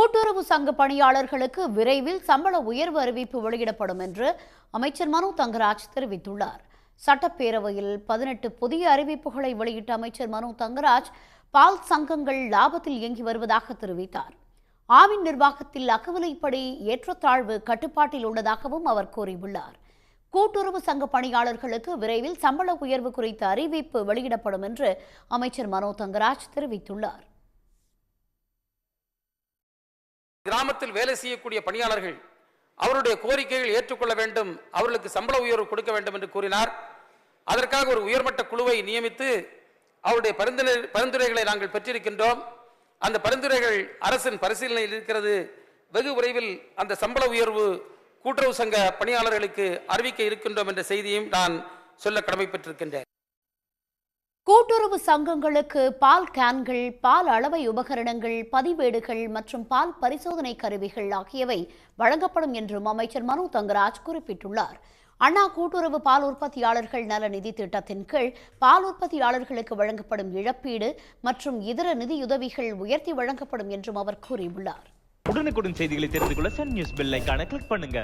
கூட்டுறவு சங்க பணியாளர்களுக்கு விரைவில் சம்பள உயர்வு அறிவிப்பு வெளியிடப்படும் என்று அமைச்சர் மனு தங்கராஜ் தெரிவித்துள்ளார். சட்டப்பேரவையில் பதினெட்டு புதிய அறிவிப்புகளை வெளியிட்ட அமைச்சர் மனு தங்கராஜ் பால் சங்கங்கள் லாபத்தில் இயங்கி வருவதாக தெரிவித்தார். ஆவின் நிர்வாகத்தில் அகவிலைப்படி ஏற்றத்தாழ்வு கட்டுப்பாட்டில் உள்ளதாகவும் அவர் கூறியுள்ளார். கூட்டுறவு சங்க பணியாளர்களுக்கு விரைவில் சம்பள உயர்வு குறித்த அறிவிப்பு வெளியிடப்படும் என்று அமைச்சர் மனோ தங்கராஜ் தெரிவித்துள்ளார். கிராமத்தில் வேலை செய்யக்கூடிய பணியாளர்கள் அவருடைய கோரிக்கைகள் ஏற்றுக்கொள்ள வேண்டும் அவர்களுக்கு சம்பள உயர்வு கொடுக்க வேண்டும் என்று கூறினார். அதற்காக ஒரு உயர்மட்ட குழுவை நியமித்து அவருடைய பரிந்துரை பரிந்துரைகளை நாங்கள் பெற்றிருக்கின்றோம். அந்த பரிந்துரைகள் அரசின் பரிசீலனையில் இருக்கிறது. வெகு விரைவில் அந்த சம்பள உயர்வு கூட்டுறவு சங்க பணியாளர்களுக்கு அறிவிக்க இருக்கின்றோம் என்ற செய்தியும் நான் சொல்ல கடமைப்பட்டிருக்கின்றேன். கூட்டுறவு சங்கங்களுக்கு பால் கேன்கள் பால் அளவை உபகரணங்கள் பதிவேடுகள் மற்றும் பால் பரிசோதனை கருவிகள் ஆகியவை வழங்கப்படும் என்றும் அமைச்சர் மனோ தங்கராஜ் குறிப்பிட்டுள்ளார். அண்ணா கூட்டுறவு பால் உற்பத்தியாளர்கள் நல நிதி திட்டத்தின் கீழ் பால் உற்பத்தியாளர்களுக்கு வழங்கப்படும் இழப்பீடு மற்றும் இதர நிதியுதவிகள் உயர்த்தி வழங்கப்படும் என்றும் அவர் கூறியுள்ளார். உடனுக்குடன் செய்திகளை தெரிந்து கொள்ள சன் நியூஸ் பெல் கிளிக் பண்ணுங்க.